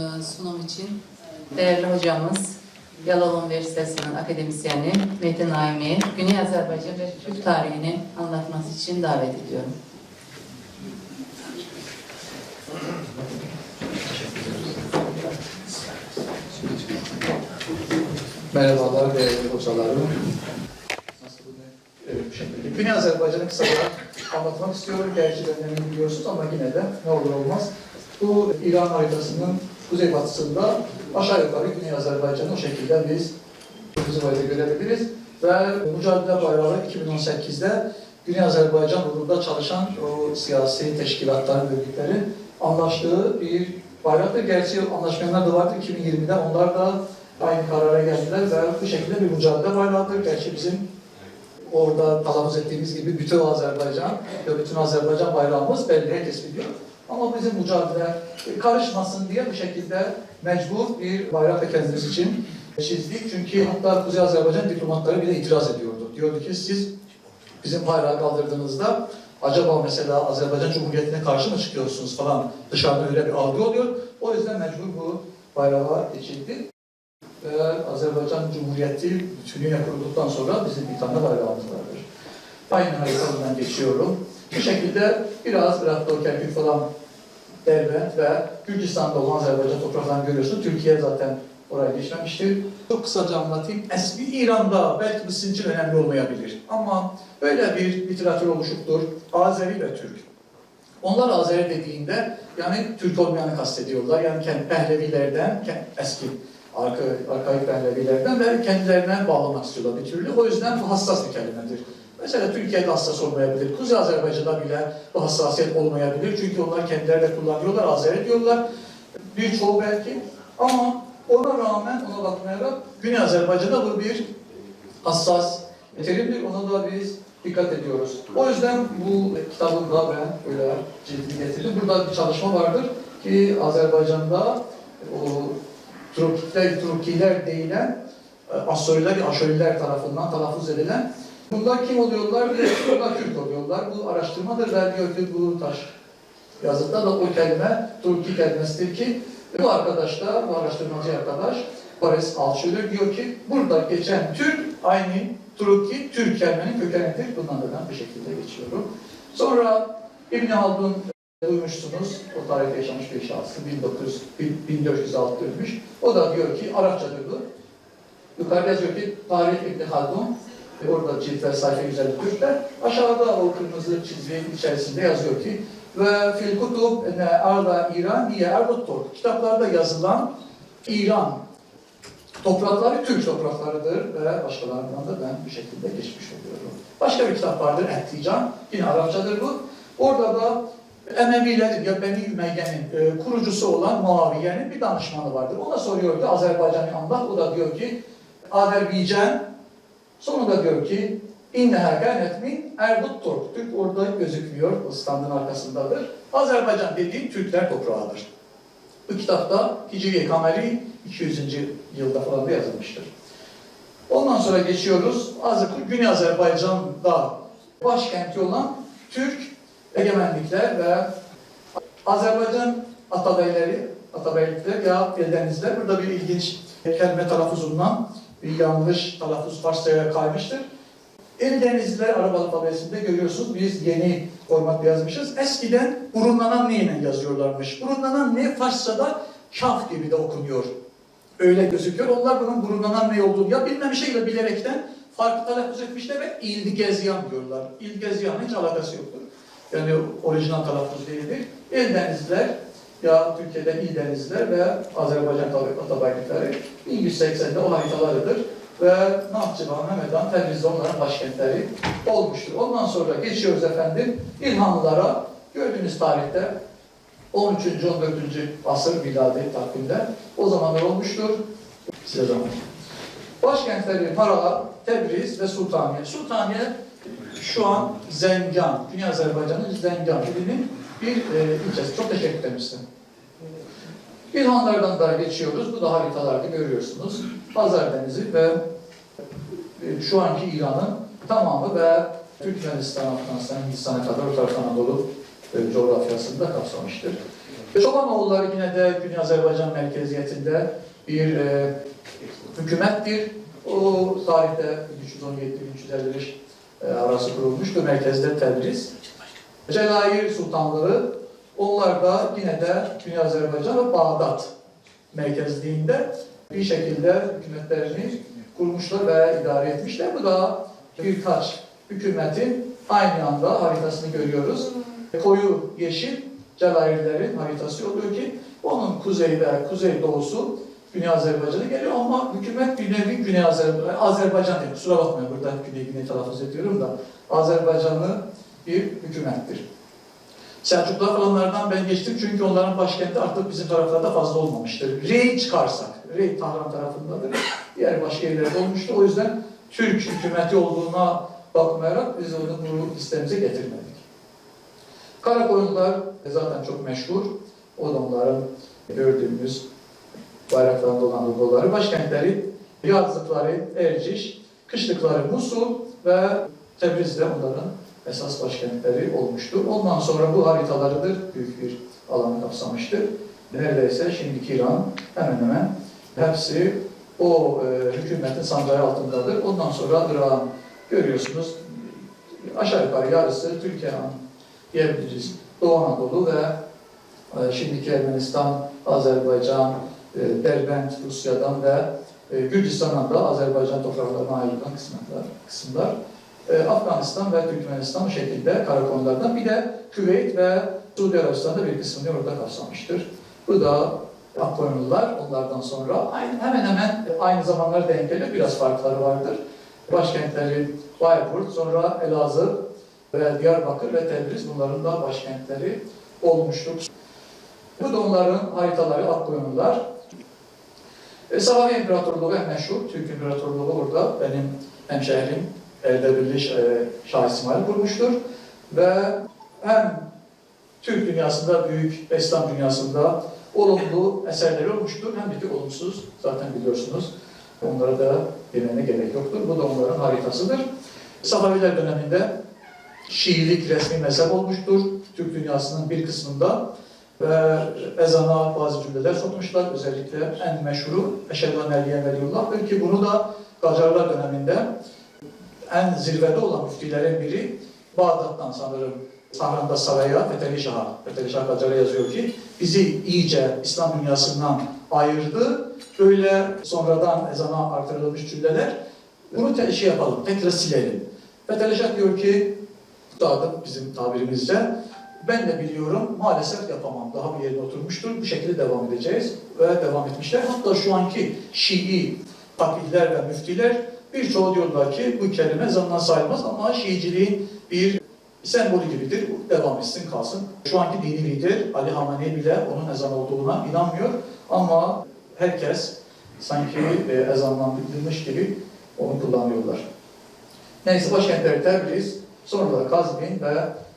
Ee, sunum için değerli hocamız, Yalova Üniversitesi'nin akademisyeni Metin Naimi'yi Güney Azerbaycan ve Türk tarihini anlatması için davet ediyorum. Merhabalar değerli hocalarım. Güney Azerbaycan'ı kısaca anlatmak istiyorum. Gerçi önemli biliyorsunuz ama yine de ne olur olmaz. Bu İran haritasının kuzeybatısında aşağı yukarı Güney Azerbaycan'ı o şekilde biz kırmızı bayrağı görebiliriz. Ve Mücadele Bayrağı 2018'de Güney Azerbaycan uğrunda çalışan o siyasi teşkilatların, örgütleri anlaştığı bir bayraktır. Gerçi anlaşmayanlar da vardı 2020'de. Onlar da aynı karara geldiler ve bu şekilde bir mücadele bayrağıdır. Gerçi bizim orada telaffuz ettiğimiz gibi bütün Azerbaycan ve bütün Azerbaycan bayrağımız belli, herkes biliyor. Ama bizim mücadele karışmasın diye bu şekilde mecbur bir bayrak kendimiz için çizdik. Çünkü hatta Kuzey Azerbaycan diplomatları bile itiraz ediyordu. Diyordu ki siz bizim bayrağı kaldırdığınızda acaba mesela Azerbaycan Cumhuriyeti'ne karşı mı çıkıyorsunuz falan dışarıda öyle bir algı oluyor. O yüzden mecbur bu bayrağa geçildi. Ve Azerbaycan Cumhuriyeti bütünüyle kurulduktan sonra bizim bir tane bayrağımız vardır. Aynı haritadan geçiyorum. Bu şekilde biraz Irak'ta Kerkük falan Derbent ve Gürcistan'da olan Azerbaycan topraklarını görüyorsunuz. Türkiye zaten oraya geçmemiştir. Çok kısaca anlatayım. Eski İran'da belki bu sizin için önemli olmayabilir. Ama böyle bir literatür oluşuktur. Azeri ve Türk. Onlar Azeri dediğinde yani Türk olmayanı kastediyorlar. Yani kendi Pehlevilerden, eski arka, arkaik Pehlevilerden ve kendilerine bağlamak istiyorlar bir türlü. O yüzden bu hassas bir kelimedir. Mesela Türkiye'de hassas olmayabilir. Kuzey Azerbaycan'da bile bu hassasiyet olmayabilir. Çünkü onlar kendileri de kullanıyorlar, Azeri diyorlar. Birçoğu belki. Ama ona rağmen, ona bakmayarak Güney Azerbaycan'da bu bir hassas terimdir. Ona da biz dikkat ediyoruz. O yüzden bu kitabımda ben öyle cildini getirdim. Burada bir çalışma vardır ki Azerbaycan'da o Turkiler, Turkiler değilen Asoriler, Aşoriler tarafından telaffuz edilen Bunlar kim oluyorlar? Bunlar Türk oluyorlar. Bu araştırmadır ve diyor ki bu taş yazıda da o kelime Turki kelimesidir ki bu arkadaş da, bu araştırmacı arkadaş Boris Alçılı diyor ki burada geçen Türk aynı Turki, Türk kelimenin kökenidir. Bundan da bir şekilde geçiyorum. Sonra İbn Haldun duymuşsunuz. O tarihte yaşamış bir şahsı. 1900, 1406 ölmüş. O da diyor ki Arapçadır bu. Yukarıda yazıyor ki Tarih İbn Haldun Orada cilt ve sayfa 154'te. Aşağıda o kırmızı çizginin içerisinde yazıyor ki ve fil kutub arda İran diye Erdoğan kitaplarda yazılan İran toprakları Türk topraklarıdır ve başkalarından da ben bu şekilde geçmiş oluyorum. Başka bir kitap vardır Ettican, yine Arapçadır bu. Orada da Emevilerin ya Beni Ümeyye'nin e, kurucusu olan Muaviye'nin bir danışmanı vardır. Ona soruyor ki Azerbaycan'ı anlat. O da diyor ki Azerbaycan Sonunda diyor ki İnneha kânet min Erdut Turk. Türk orada gözükmüyor, o standın arkasındadır. Azerbaycan dediğim Türkler toprağıdır. Bu kitapta Hicri Kameri 200. yılda falan da yazılmıştır. Ondan sonra geçiyoruz. Güney Azerbaycan'da başkenti olan Türk egemenlikler ve Azerbaycan atabeyleri, atabeylikler ya Eldenizler. Burada bir ilginç kelime telaffuzundan bir yanlış telaffuz Farsça'ya kaymıştır. Eldenizliler Arap alfabesinde görüyorsunuz biz yeni formatla yazmışız. Eskiden burunlanan neyle yazıyorlarmış. Burunlanan ne Farsça'da kaf gibi de okunuyor. Öyle gözüküyor. Onlar bunun burunlanan ne olduğunu ya bilmemişler ya bilerekten farklı telaffuz etmişler ve ildigezyan diyorlar. İldigezyan'ın hiç alakası yoktur. Yani orijinal telaffuz değildir. Eldenizliler ya Türkiye'de İldenizler ve Azerbaycan atabaylıkları 1180'de o haritalarıdır. Ve Nahçıvan, Memedan, Tebriz'de onların başkentleri olmuştur. Ondan sonra geçiyoruz efendim İlhanlılara. Gördüğünüz tarihte 13. 14. asır miladi takvimde o zamanlar olmuştur. Size zaman. Başkentleri Para, Tebriz ve Sultaniye. Sultaniye şu an Zengan, Dünya Azerbaycan'ın Zengan ilinin bir e, ilçesi. Çok teşekkür ederim size. İlhanlardan da geçiyoruz. Bu da haritalarda görüyorsunuz. Hazar Denizi ve e, şu anki İran'ın tamamı ve Türkmenistan, Afganistan, Hindistan'a kadar Orta Anadolu e, coğrafyasında kapsamıştır. Çobanoğulları yine de Güney Azerbaycan merkeziyetinde bir e, hükümettir. O tarihte 1317-1355 e, arası kurulmuştu. Merkezde Tebriz. Celair Sultanları onlar da yine de Güney Azerbaycan ve Bağdat merkezliğinde bir şekilde hükümetlerini kurmuşlar ve idare etmişler. Bu da birkaç hükümetin aynı anda haritasını görüyoruz. Koyu yeşil Celairlerin haritası oluyor ki onun kuzey ve kuzey doğusu Güney Azerbaycan'a geliyor ama hükümet bir nevi Güney Azerbaycan, Azerbaycan değil, kusura bakmayın burada Güney Güney telaffuz ediyorum da Azerbaycanlı bir hükümettir. Selçuklular falanlardan ben geçtim çünkü onların başkenti artık bizim taraflarda fazla olmamıştır. Rey çıkarsak, Rey Tahran tarafındadır, diğer başka yerlerde olmuştu. O yüzden Türk hükümeti olduğuna bakmayarak biz onu bu listemize getirmedik. Karakoyunlar zaten çok meşhur. O da onların gördüğümüz bayraklarında olan logoları. Başkentleri yazlıkları Erciş, kışlıkları Musul ve Tebriz'de onların esas başkentleri olmuştur. Ondan sonra bu haritalarıdır büyük bir alanı kapsamıştır. Neredeyse şimdiki İran hemen hemen hepsi o e, hükümetin sancağı altındadır. Ondan sonra Irak'ın görüyorsunuz aşağı yukarı yarısı Türkiye'nin diyebiliriz. Doğu Anadolu ve e, şimdiki Ermenistan, Azerbaycan, e, Derbent Rusya'dan ve e, Gürcistan'dan da Azerbaycan topraklarına ayrılan kısımlar, kısımlar. E, Afganistan ve Türkmenistan şekilde karakollardan bir de Küveyt ve Suudi Arabistan'da bir kısmını orada kapsamıştır. Bu da Afganlılar onlardan sonra aynı, hemen hemen aynı zamanlara denk geliyor. Biraz farkları vardır. Başkentleri Bayburt, sonra Elazığ ve Diyarbakır ve Tebriz bunların da başkentleri olmuştur. Bu da onların haritaları, Afganlılar. E, Sahabe İmparatorluğu en meşhur, Türk İmparatorluğu burada benim hemşehrim Erdebilli e, Şah İsmail kurmuştur. Ve hem Türk dünyasında, büyük İslam dünyasında olumlu eserleri olmuştur. Hem de ki olumsuz, zaten biliyorsunuz. Onlara da demene gerek yoktur. Bu da onların haritasıdır. Sahabeler döneminde Şiilik resmi mezhep olmuştur. Türk dünyasının bir kısmında ve ezana bazı cümleler sokmuşlar. Özellikle en meşhuru Eşhedü en la ilahe illallah ki bunu da Gacarlar döneminde en zirvede olan müftilerin biri Bağdat'tan sanırım Tahran'da saraya Fetheli Şah'a, Fetheli Şah Kacar'a yazıyor ki bizi iyice İslam dünyasından ayırdı. Böyle sonradan ezana artırılmış cümleler. Bunu te- şey yapalım, tekrar silelim. Fetheli Şah diyor ki, dağıdım bizim tabirimizce, ben de biliyorum maalesef yapamam. Daha bir yerine oturmuştur. Bu şekilde devam edeceğiz. Ve devam etmişler. Hatta şu anki Şii fakihler ve müftiler birçoğu diyorlar ki bu kelime zannan sayılmaz ama Şiiciliğin bir sembolü gibidir. Bu devam etsin kalsın. Şu anki dini lider Ali Hamani bile onun ezan olduğuna inanmıyor. Ama herkes sanki e, ezanlandırılmış gibi onu kullanıyorlar. Neyse başkentleri Tebriz, sonra da Kazvin ve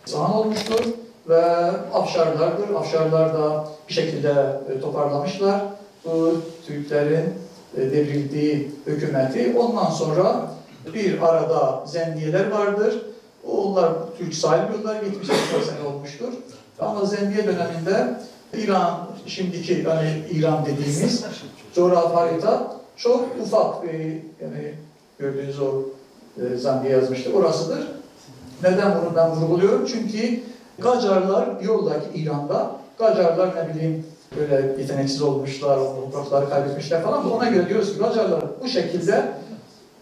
İsfahan olmuştur ve Afşarlardır. Afşarlar da bir şekilde e, toparlamışlar. Bu Türklerin devrildiği hükümeti. Ondan sonra bir arada zendiyeler vardır. Onlar Türk saymıyorlar. 70 sene olmuştur. Ama zendiye döneminde İran, şimdiki hani İran dediğimiz coğrafi harita çok ufak bir yani gördüğünüz o e, Zandiye yazmıştı. Orasıdır. Neden bunu ben vurguluyorum? Çünkü Gacarlar diyorlar ki İran'da Gacarlar ne bileyim böyle yeteneksiz olmuşlar, toprakları kaybetmişler falan. Ona göre diyoruz ki Gacarlar bu şekilde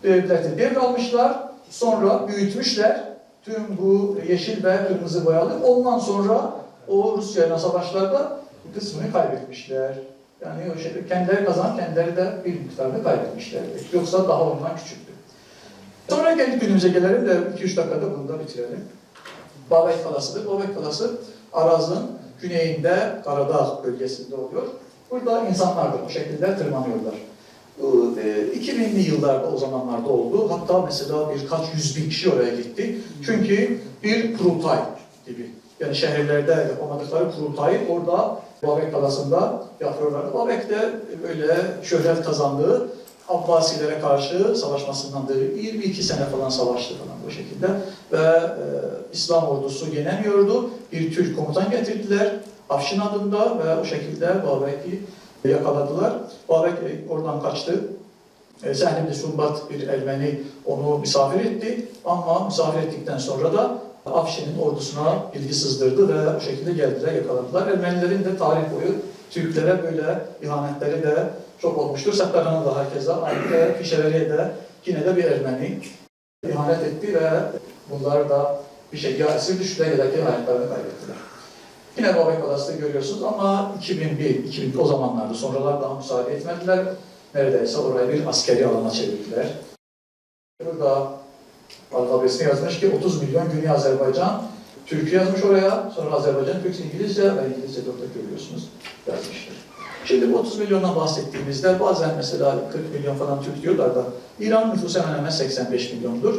devleti devralmışlar, sonra büyütmüşler. Tüm bu yeşil ve kırmızı boyalı. Ondan sonra o Rusya'yla savaşlarda kısmını kaybetmişler. Yani o şey, kendileri kazan, kendileri de bir miktarda kaybetmişler. Yoksa daha ondan küçüktü. Sonra geldik günümüze gelelim de 2-3 dakikada bunu da bitirelim. Babek Kalası'dır. Babek Kalası Araz'ın güneyinde Karadağ bölgesinde oluyor. Burada insanlar da bu şekilde tırmanıyorlar. Bu e, 2000'li yıllarda o zamanlarda oldu. Hatta mesela birkaç yüz bin kişi oraya gitti. Çünkü bir kurultay gibi. Yani şehirlerde yapamadıkları kurultayı orada Babek Kalası'nda yapıyorlardı. Babek de böyle şöhret kazandığı Abbasilere karşı savaşmasından beri 22 sene falan savaştı falan bu şekilde ve e, İslam ordusu yenemiyordu. Bir Türk komutan getirdiler Afşin adında ve o şekilde Babek'i yakaladılar. Babek e, oradan kaçtı. E, Zeynep de Sumbat bir Ermeni onu misafir etti ama misafir ettikten sonra da Afşin'in ordusuna bilgi sızdırdı ve o şekilde geldiler, yakaladılar. Ermenilerin de tarih boyu Türklere böyle ihanetleri de çok olmuştur. Saklarına da herkese, aynı Fişeveriye de yine de bir Ermeni ihanet etti ve bunlar da bir şey ya esir düştüler ya da hayatlarını kaybettiler. Yine Babek Adası'nda görüyorsunuz ama 2001, 2000 o zamanlarda sonralar daha müsaade etmediler. Neredeyse orayı bir askeri alana çevirdiler. Burada alfabesine yazmış ki 30 milyon Güney Azerbaycan Türkü yazmış oraya. Sonra Azerbaycan Türk İngilizce ve İngilizce de görüyorsunuz yazmıştır. Şimdi bu 30 milyondan bahsettiğimizde bazen mesela 40 milyon falan Türk diyorlar da İran nüfusu hemen hemen 85 milyondur.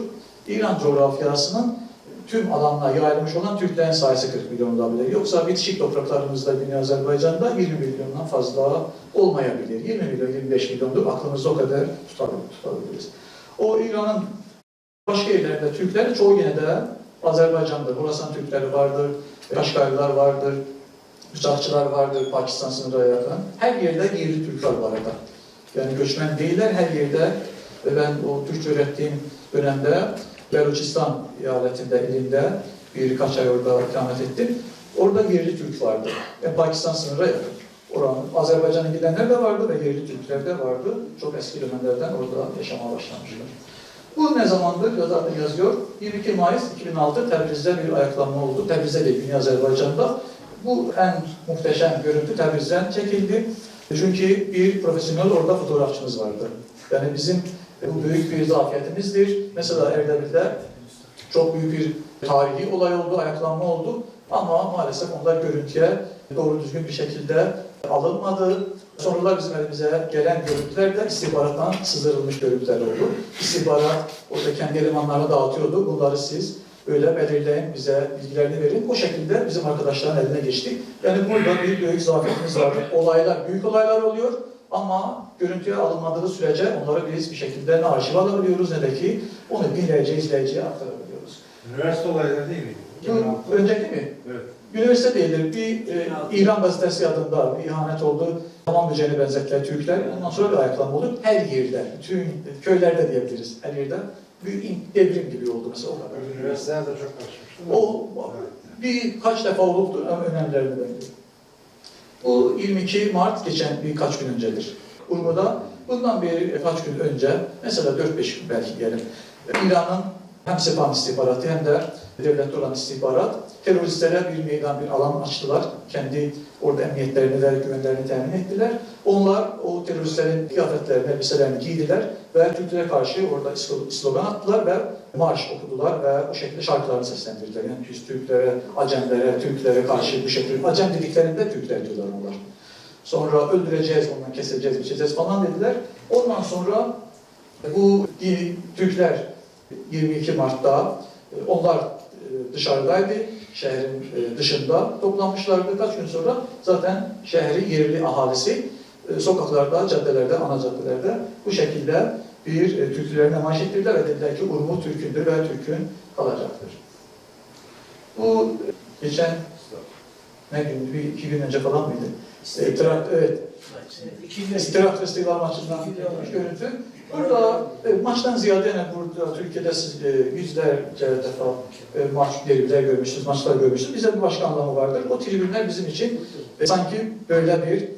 İran coğrafyasının tüm alanına yayılmış olan Türklerin sayısı 40 milyon olabilir. Yoksa bitişik topraklarımızda Güney Azerbaycan'da 20 milyondan fazla olmayabilir. 20 milyon, 25 milyondur. Aklımızda o kadar tutabilir, tutabiliriz. O İran'ın başka yerlerinde Türkler çoğu yine de Azerbaycan'da. Horasan Türkleri vardır, Kaşgarlılar vardır, Bıçakçılar vardır Pakistan sınırına yakın. Her yerde yerli Türk var arada. Yani göçmen değiller her yerde. Ve ben o Türkçe öğrettiğim dönemde Beluçistan eyaletinde, ilinde birkaç ay orada ikamet ettim. Orada yerli Türk vardı. Yani Pakistan sınırına yakın. Oranın Azerbaycan'a gidenler de vardı ve yerli Türkler de vardı. Çok eski dönemlerden orada yaşamaya başlamışlar. Bu ne zamandır? Ya Zaten yazıyor. 22 Mayıs 2006 Tebriz'de bir ayaklanma oldu. Tebriz'de değil, Güney Azerbaycan'da. Bu en muhteşem görüntü Tebriz'den çekildi. Çünkü bir profesyonel orada fotoğrafçımız vardı. Yani bizim bu büyük bir zafiyetimizdir. Mesela Erdebil'de çok büyük bir tarihi olay oldu, ayaklanma oldu. Ama maalesef onlar görüntüye doğru düzgün bir şekilde alınmadı. Sonralar bizim elimize gelen görüntüler de istihbarattan sızdırılmış görüntüler oldu. İstihbarat orada kendi elemanlarına dağıtıyordu. Bunları siz böyle belirleyin, bize bilgilerini verin. O şekilde bizim arkadaşların eline geçtik. Yani burada bir büyük zafiyetimiz var. Olaylar, büyük olaylar oluyor. Ama görüntüye alınmadığı sürece onları biz bir şekilde ne arşiv alabiliyoruz ne de ki onu dinleyiciye, izleyiciye aktarabiliyoruz. Üniversite olayları değil miydi? Bu önceki mi? Evet. Üniversite değildir. Bir e, İran gazetesi adında bir ihanet oldu. Tamam düzeni benzettiler Türkler. Ondan sonra bir ayaklanma oldu. Her yerde, bütün köylerde diyebiliriz. Her yerde bir in- devrim gibi oldu mesela o kadar. Üniversiteler de çok karışmıştı. O birkaç defa oldu ama önemlilerinden biri. Bu 22 Mart geçen birkaç gün öncedir. Urmu'da bundan bir kaç gün önce, mesela 4-5 gün belki diyelim, İran'ın hem Sepan istihbaratı hem de devlette olan istihbarat teröristlere bir meydan, bir alan açtılar. Kendi orada emniyetlerini ve güvenlerini temin ettiler. Onlar o teröristlerin kıyafetlerini, elbiselerini giydiler ve Türklere karşı orada slo- slogan attılar ve marş okudular ve o şekilde şarkılarını seslendirdiler. Yani biz Türklere, Acemlere, Türklere karşı bu şekilde, Acem dediklerinde Türkler diyorlar onlar. Sonra öldüreceğiz, ondan keseceğiz, biçeceğiz falan dediler. Ondan sonra bu dini Türkler 22 Mart'ta e, onlar e, dışarıdaydı, şehrin e, dışında toplanmışlardı. Kaç gün sonra zaten şehrin yerli ahalisi e, sokaklarda, caddelerde, ana caddelerde bu şekilde bir e, Türklerin nemayiş ettirdiler ve dediler ki Urmu Türk'ündür ve Türk'ün kalacaktır. Bu geçen ne gün, bir iki gün önce falan mıydı? Trak- evet, İstirak Festival maçından görüntü. Burada e, maçtan ziyade yani burada Türkiye'de siz e, yüzlerce defa e, maç devrimler görmüşsünüz, maçlar görmüşsünüz. Bize bir başka anlamı vardır. O tribünler bizim için e, sanki böyle bir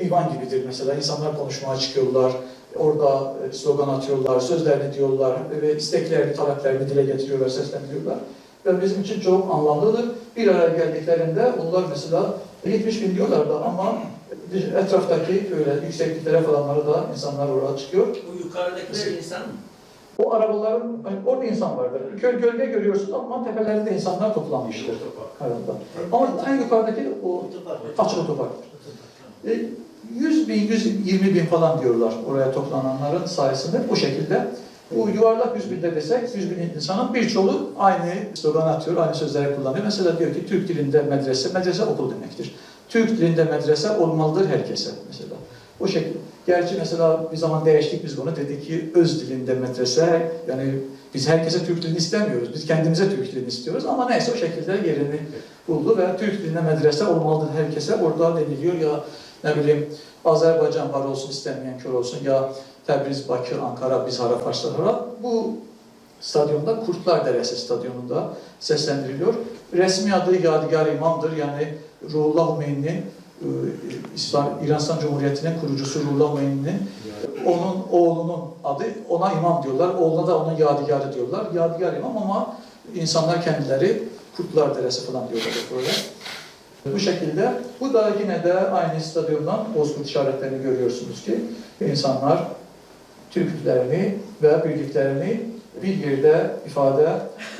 divan gibidir mesela. İnsanlar konuşmaya çıkıyorlar, orada e, slogan atıyorlar, sözlerini diyorlar ve isteklerini, taleplerini dile getiriyorlar, seslendiriyorlar. Ve bizim için çok anlamlıdır. Bir araya geldiklerinde onlar mesela 70 bin diyorlar da ama etraftaki böyle yüksekliklere falanları da insanlar oraya çıkıyor. Bu yukarıdakiler insan mı? O arabaların, hani orada insan vardır. Göl, gölge görüyorsunuz ama tepelerinde insanlar toplanmıştır. Arada. Ama en yukarıdaki o açık otoparktır. E, 100 bin, 120 bin falan diyorlar oraya toplananların sayesinde bu şekilde. Bu yuvarlak 100 binde desek 100 bin insanın birçoğu aynı slogan atıyor, aynı sözleri kullanıyor. Mesela diyor ki Türk dilinde medrese, medrese okul demektir. Türk dilinde medrese olmalıdır herkese mesela. Bu şekilde. Gerçi mesela bir zaman değiştik biz bunu. Dedik ki öz dilinde medrese yani biz herkese Türk dilini istemiyoruz. Biz kendimize Türk dilini istiyoruz ama neyse o şekilde yerini buldu ve Türk dilinde medrese olmalıdır herkese. Orada deniliyor ya ne bileyim Azerbaycan var olsun istemeyen kör olsun ya Təbriz, Bakı, Ankara, Bizhara, Farslara bu stadyumda Kurtlar Deresi stadyumunda seslendiriliyor. Resmi adı Yadigar İmam'dır. Yani Ruhullah Hümeyni'nin e, İran Cumhuriyeti'nin kurucusu Ruhullah Hümeyni'nin onun oğlunun adı ona imam diyorlar. Oğluna da onun yadigarı diyorlar. Yadigar imam ama insanlar kendileri Kurtlar Deresi falan diyorlar böyle. Bu şekilde bu da yine de aynı stadyumdan Bozkurt işaretlerini görüyorsunuz ki insanlar Türklerini ve bildiklerini bir yerde ifade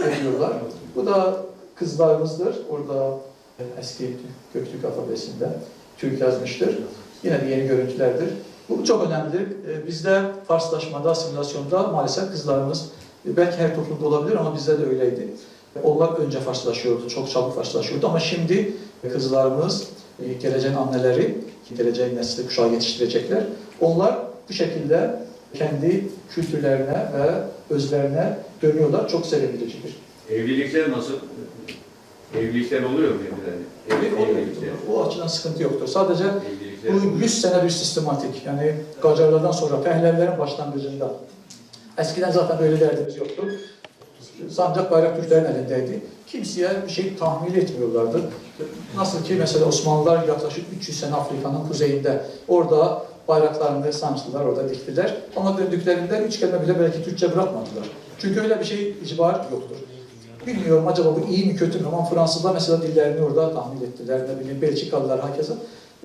ediyorlar. Bu da kızlarımızdır. Orada eski Göktürk alfabesinde Türk yazmıştır. Yine de yeni görüntülerdir. Bu çok önemlidir. Ee, Bizde Farslaşmada, asimilasyonda maalesef kızlarımız e, belki her toplumda olabilir ama bizde de öyleydi. Onlar önce Farslaşıyordu, çok çabuk Farslaşıyordu ama şimdi kızlarımız, e, geleceğin anneleri, geleceğin nesli kuşağı yetiştirecekler. Onlar bu şekilde kendi kültürlerine ve özlerine dönüyorlar. Çok sevindiricidir. Evlilikler nasıl? Evlilikler oluyor mu evlerde? Ev, evlilikler. O açıdan sıkıntı yoktur. Sadece Evlilikler. bu 100 senedir sistematik. Yani Qacarlardan sonra Pəhləvilərin başlanğıcında. Eskiden zaten böyle derdimiz yoktu. Sancak bayrak Türklerin elindeydi. Kimseye bir şey tahmin etmiyorlardı. Nasıl ki mesela Osmanlılar yaklaşık 300 sene Afrika'nın kuzeyinde orada bayraklarını sanctılar, orada diktiler. Ama döndüklerinde üç kelime bile belki Türkçe bırakmadılar. Çünkü öyle bir şey icbar yoktur. Bilmiyorum acaba bu iyi mi kötü mü ama Fransızlar mesela dillerini orada tahmin ettiler. Ne bileyim Belçikalılar hakeza.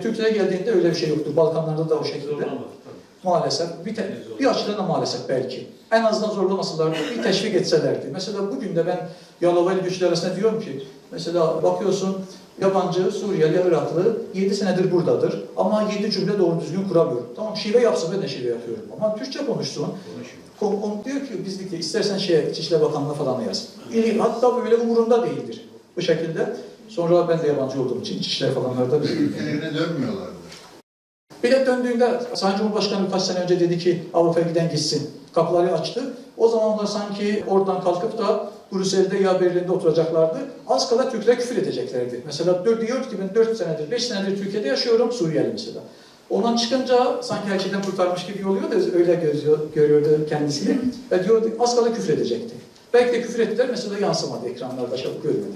Türkiye'ye geldiğinde öyle bir şey yoktu. Balkanlarda da o şekilde. Zorlamadı. Maalesef. Bir, te- bir açıdan da maalesef belki. En azından zorlamasalardı, bir teşvik etselerdi. Mesela bugün de ben Yalova ile güçler arasında diyorum ki, mesela bakıyorsun yabancı, Suriyeli, Iraklı 7 senedir buradadır ama 7 cümle doğru düzgün kuramıyor. Tamam şive yapsın ben de şive yapıyorum ama Türkçe konuşsun. Konuşuyor. Kon- diyor ki bizdeki istersen şey İçişleri Bakanlığı falan yaz. İli- Hatta böyle umurunda değildir. Bu şekilde. Sonra ben de yabancı olduğum için İçişleri falanlarda bir Ülkelerine dönmüyorlardı. de döndüğünde Sayın Cumhurbaşkanı birkaç sene önce dedi ki Avrupa'ya giden gitsin. Kapıları açtı. O zamanlar sanki oradan kalkıp da Brüksel'de ya Berlin'de oturacaklardı. Az kala Türkler küfür edeceklerdi. Mesela diyor ki ben 4 senedir, 5 senedir Türkiye'de yaşıyorum, Suriyeli mesela. Ondan çıkınca sanki her şeyden kurtarmış gibi oluyor da öyle gözüyor, görüyordu kendisini. Ve diyordu az kala küfür edecekti. Belki de küfür ettiler mesela yansımadı ekranlarda çabuk görmedi.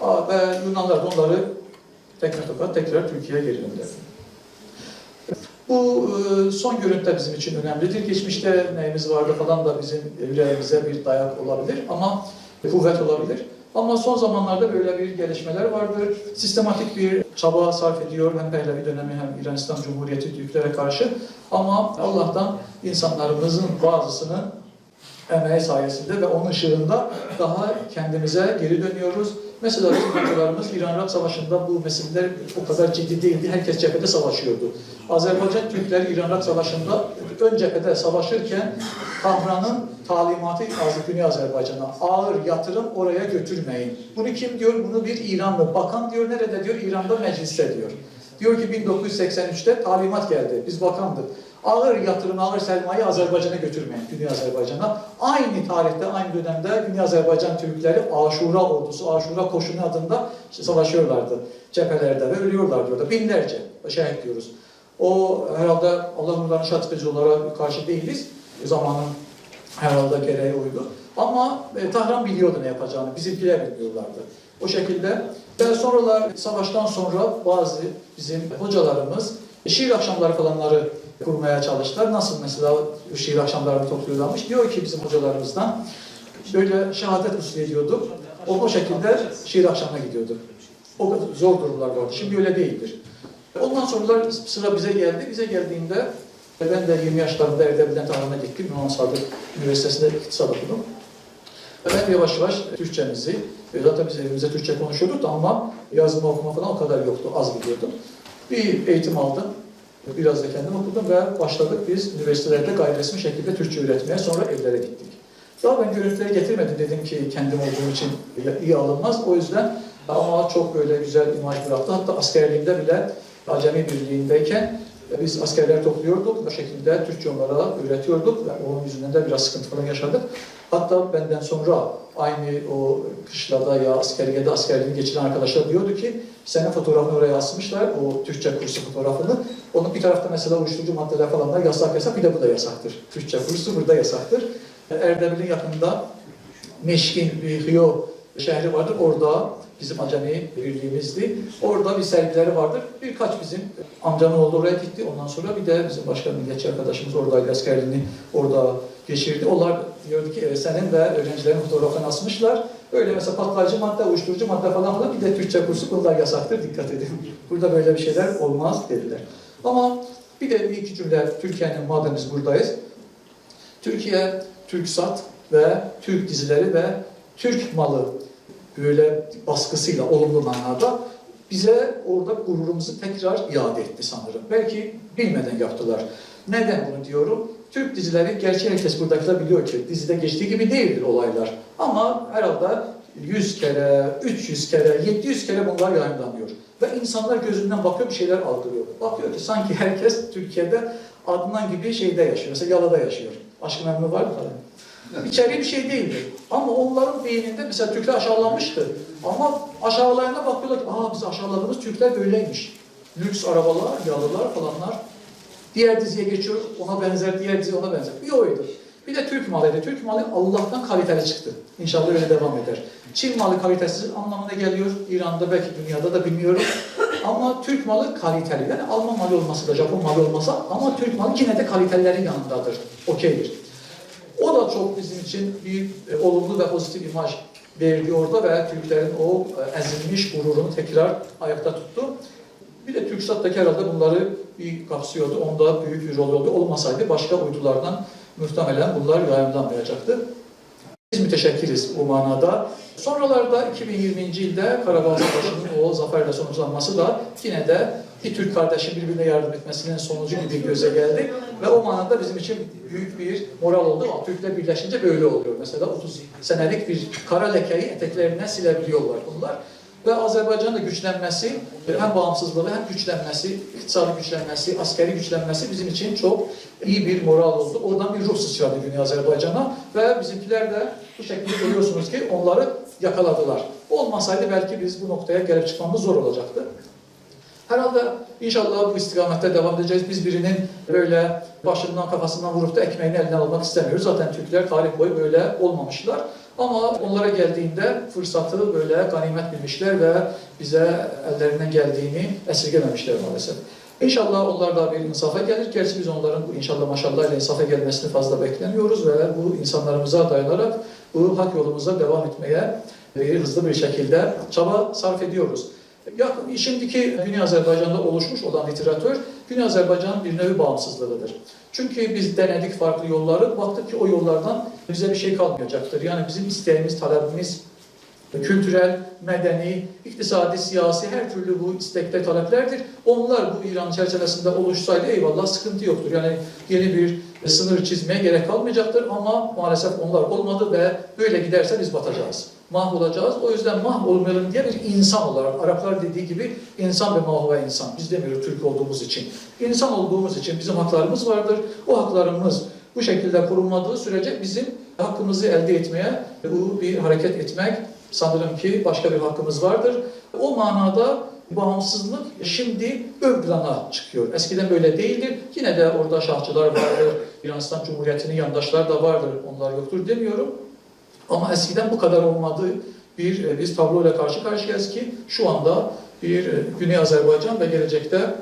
Aa, ve Yunanlar da onları tekrar tokat tekrar Türkiye'ye geri gönderdi. Bu e, son görüntü de bizim için önemlidir. Geçmişte neyimiz vardı falan da bizim yüreğimize bir dayak olabilir ama kuvvet olabilir. Ama son zamanlarda böyle bir gelişmeler vardır. Sistematik bir çaba sarf ediyor hem Pehlevi dönemi hem İran İslam Cumhuriyeti Türklere karşı. Ama Allah'tan insanlarımızın bazısının emeği sayesinde ve onun ışığında daha kendimize geri dönüyoruz. Mesela bizim hocalarımız İran-Irak Savaşı'nda bu meseleler o kadar ciddi değildi. Herkes cephede savaşıyordu. Azerbaycan Türkleri İran-Irak Savaşı'nda ön cephede savaşırken Tahran'ın talimatı Güney Azerbaycan'a ağır yatırım oraya götürmeyin. Bunu kim diyor? Bunu bir İranlı. Bakan diyor nerede diyor? İran'da mecliste diyor. Diyor ki 1983'te talimat geldi. Biz bakandık. Ağır yatırım, ağır sermaye Azerbaycan'a götürmeyin, Güney Azerbaycan'a. Aynı tarihte, aynı dönemde Güney Azerbaycan Türkleri Aşura ordusu, Aşura koşunu adında savaşıyorlardı cephelerde ve ölüyorlardı orada. Binlerce şehit diyoruz. O herhalde Allah nurlarını şat olarak karşı değiliz. Zamanın herhalde gereği uydu. Ama e, Tahran biliyordu ne yapacağını, bizimkiler bilmiyorlardı. O şekilde ve sonralar savaştan sonra bazı bizim hocalarımız şiir akşamları falanları kurmaya çalıştılar. Nasıl mesela şiir akşamlarını topluyorlarmış. Diyor ki bizim hocalarımızdan böyle şehadet usulü ediyorduk. O, o şekilde şiir akşamına gidiyorduk. O kadar zor durumlar vardı. Şimdi öyle değildir. Ondan sonra sıra bize geldi. Bize geldiğinde ben de 20 yaşlarında Erdebil'den Tahran'a gittim. İmam Sadık Üniversitesi'nde iktisat okudum. Ben yavaş yavaş Türkçemizi, e, zaten biz evimizde Türkçe konuşuyorduk ama yazma okuma falan o kadar yoktu, az biliyordum. Bir eğitim aldım, biraz da kendim okudum ve başladık biz üniversitelerde gayri resmi şekilde Türkçe üretmeye, sonra evlere gittik. Daha ben görüntüleri getirmedim dedim ki kendim olduğum için iyi alınmaz. O yüzden ama çok böyle güzel imaj bıraktı. Hatta askerliğimde bile Acemi Birliği'ndeyken E, Biz askerler topluyorduk, bu şekilde Türkçe onlara öğretiyorduk ve onun yüzünden de biraz sıkıntı falan yaşadık. Hatta benden sonra aynı o kışlada ya askeriyede askerliğini geçiren arkadaşlar diyordu ki senin fotoğrafını oraya asmışlar, o Türkçe kursu fotoğrafını. Onun bir tarafta mesela uyuşturucu maddeler falan da yasak yasak, bir de bu da yasaktır. Türkçe kursu burada yasaktır. E, Erdebil'in yakında Meşkin Hiyo şehri vardır. Orada bizim acemi birliğimizdi. Orada bir sergileri vardır. Birkaç bizim amcamın oğlu oraya gitti. Ondan sonra bir de bizim başka milliyetçi arkadaşımız oradaydı. Askerliğini orada geçirdi. Onlar diyordu ki "E, senin ve öğrencilerin fotoğrafını asmışlar. Öyle mesela patlayıcı madde, uyuşturucu madde falan falan bir de Türkçe kursu bunlar yasaktır. Dikkat edin. Burada böyle bir şeyler olmaz dediler. Ama bir de bir iki cümle Türkiye'nin madem biz buradayız. Türkiye, TürkSat ve Türk dizileri ve Türk malı böyle baskısıyla olumlu manada bize orada gururumuzu tekrar iade etti sanırım. Belki bilmeden yaptılar. Neden bunu diyorum? Türk dizileri, gerçi herkes buradakiler biliyor ki dizide geçtiği gibi değildir olaylar. Ama herhalde 100 kere, 300 kere, 700 kere bunlar yayınlanıyor. Ve insanlar gözünden bakıyor bir şeyler algılıyor. Bakıyor ki sanki herkes Türkiye'de Adnan gibi şeyde yaşıyor. Mesela Yala'da yaşıyor. Aşkı Memnu var mı falan? İçeriği bir şey değildi. Ama onların beyninde mesela Türkler aşağılanmıştı. Ama aşağılarına bakıyorlar ki aa biz aşağıladığımız Türkler böyleymiş. Lüks arabalar, yalılar falanlar. Diğer diziye geçiyor, ona benzer, diğer dizi ona benzer. Bir oydu. Bir de Türk malıydı. Türk malı Allah'tan kaliteli çıktı. İnşallah öyle devam eder. Çin malı kalitesiz anlamına geliyor. İran'da belki dünyada da bilmiyorum. Ama Türk malı kaliteli. Yani Alman malı olması da, Japon malı olmasa ama Türk malı yine de kalitelilerin yanındadır. Okeydir. O da çok bizim için bir e, olumlu ve pozitif imaj verdi orada ve Türklerin o e, ezilmiş gururunu tekrar ayakta tuttu. Bir de TürkSat'taki herhalde bunları bir kapsıyordu. Onda büyük bir rol oldu. Olmasaydı başka uydulardan muhtemelen bunlar yayınlanmayacaktı. Biz müteşekkiriz bu manada. Sonralarda 2020. yılda Karabağ Savaşı'nın o zaferle sonuçlanması da yine de bir Türk kardeşin birbirine yardım etmesinin sonucu gibi göze geldi. Ve o manada bizim için büyük bir moral oldu. Türkler birleşince böyle oluyor. Mesela 30 senelik bir kara lekeyi eteklerinden silebiliyorlar bunlar. Ve Azerbaycan'ın da güçlenmesi, hem bağımsızlığı hem güçlenmesi, iktisadi güçlenmesi, askeri güçlenmesi bizim için çok iyi bir moral oldu. Oradan bir ruh sıçradı Güney Azerbaycan'a ve bizimkiler de bu şekilde görüyorsunuz ki onları yakaladılar. Olmasaydı belki biz bu noktaya gelip çıkmamız zor olacaktı. Herhalde inşallah bu istikamette devam edeceğiz. Biz birinin böyle başından kafasından vurup da ekmeğini eline almak istemiyoruz. Zaten Türkler tarih boyu böyle olmamışlar. Ama onlara geldiğinde fırsatı böyle ganimet bilmişler ve bize ellerinden geldiğini esirgememişler maalesef. İnşallah onlar da bir insafa gelir. Gerçi biz onların inşallah maşallah ile insafa gelmesini fazla beklemiyoruz ve bu insanlarımıza dayanarak bu hak yolumuza devam etmeye bir hızlı bir şekilde çaba sarf ediyoruz. Ya, şimdiki Güney Azerbaycan'da oluşmuş olan literatür, Güney Azerbaycan'ın bir nevi bağımsızlığıdır. Çünkü biz denedik farklı yolları, baktık ki o yollardan bize bir şey kalmayacaktır. Yani bizim isteğimiz, talebimiz, kültürel, medeni, iktisadi, siyasi her türlü bu istekler, taleplerdir. Onlar bu İran çerçevesinde oluşsaydı eyvallah sıkıntı yoktur. Yani yeni bir sınır çizmeye gerek kalmayacaktır ama maalesef onlar olmadı ve böyle giderse biz batacağız. Mahvolacağız. O yüzden mahvolmayalım diye bir insan olarak, Araplar dediği gibi insan ve mahve insan. Biz demiyoruz Türk olduğumuz için. İnsan olduğumuz için bizim haklarımız vardır. O haklarımız bu şekilde korunmadığı sürece bizim hakkımızı elde etmeye, bu bir hareket etmek sanırım ki başka bir hakkımız vardır. O manada bağımsızlık şimdi ön plana çıkıyor. Eskiden böyle değildir. Yine de orada şahçılar vardır. Yunanistan Cumhuriyeti'nin yandaşlar da vardır. Onlar yoktur demiyorum. Ama eskiden bu kadar olmadığı bir e, biz tabloyla karşı karşıyayız ki şu anda bir e, Güney Azerbaycan ve gelecekte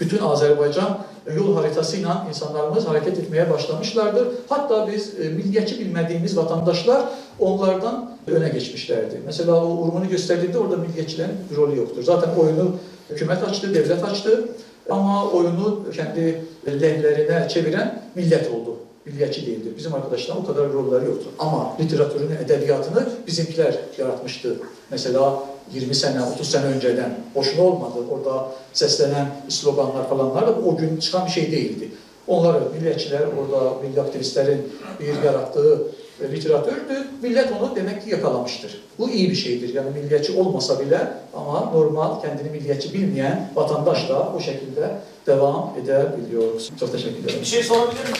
bütün Azerbaycan yol haritasıyla insanlarımız hareket etmeye başlamışlardır. Hatta biz e, milliyetçi bilmediğimiz vatandaşlar onlardan öne geçmişlerdi. Mesela o Urman'ı gösterdiğinde orada milliyetçilerin rolü yoktur. Zaten oyunu hükümet açtı, devlet açtı ama oyunu kendi lehlerine çeviren millet oldu. Milliyetçi değildi. Bizim arkadaşlar o kadar rolleri yoktu. Ama literatürünü, edebiyatını bizimkiler yaratmıştı. Mesela 20 sene, 30 sene önceden. Boşuna olmadı. Orada seslenen sloganlar falanlar da o gün çıkan bir şey değildi. Onları milliyetçiler, orada milli aktivistlerin bir yarattığı e, literatürdü. Millet onu demek ki yakalamıştır. Bu iyi bir şeydir. Yani milliyetçi olmasa bile ama normal kendini milliyetçi bilmeyen vatandaş da o şekilde devam edebiliyoruz. Çok teşekkür ederim. Bir şey sorabilir miyim?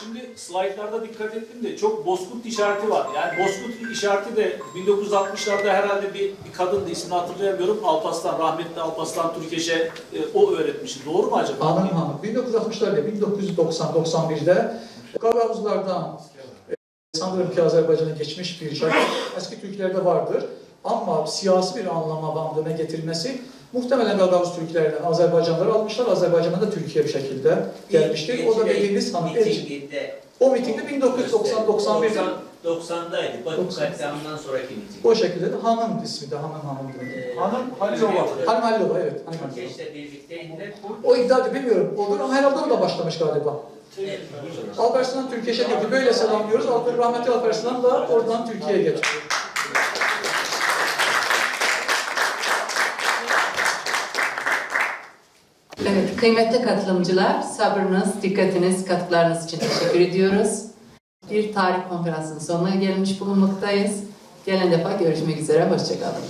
Şimdi slaytlarda dikkat ettim de çok bozkurt işareti var. Yani bozkurt işareti de 1960'larda herhalde bir, bir kadındı ismini hatırlayamıyorum. Alpaslan, rahmetli Alpaslan Türkeş'e e, o öğretmişti. Doğru mu acaba? Hanım hanım 1960'larda 1990-91'de Gagavuzlardan e, sanırım ki Azerbaycan'a geçmiş bir şarkı eski Türklerde vardır. Ama siyasi bir anlama bandına getirmesi muhtemelen Gagavuz Türklerden Azerbaycanları almışlar. Azerbaycan'a da Türkiye bir şekilde gelmiştir. O da dediğimiz hanım elçi. O mitingde 1990-91'de 90'daydı. Bakü 90. katliamından sonraki miting. o şekilde de hanım ismi de hanım hanım demek. Ee, Hanım Halilova. Hanım Halilova evet. Hanım Halilova. Türkeş'le birlikteydiler. O iddia bilmiyorum. Olur ama herhalde o da başlamış galiba. Evet. Alparslan Türkiye'ye ki böyle selamlıyoruz. Alper rahmetli Alparslan da oradan Türkiye'ye geçiyor. Evet, kıymetli katılımcılar, sabrınız, dikkatiniz, katkılarınız için teşekkür ediyoruz. Bir tarih konferansının sonuna gelmiş bulunmaktayız. Gelen defa görüşmek üzere, hoşçakalın.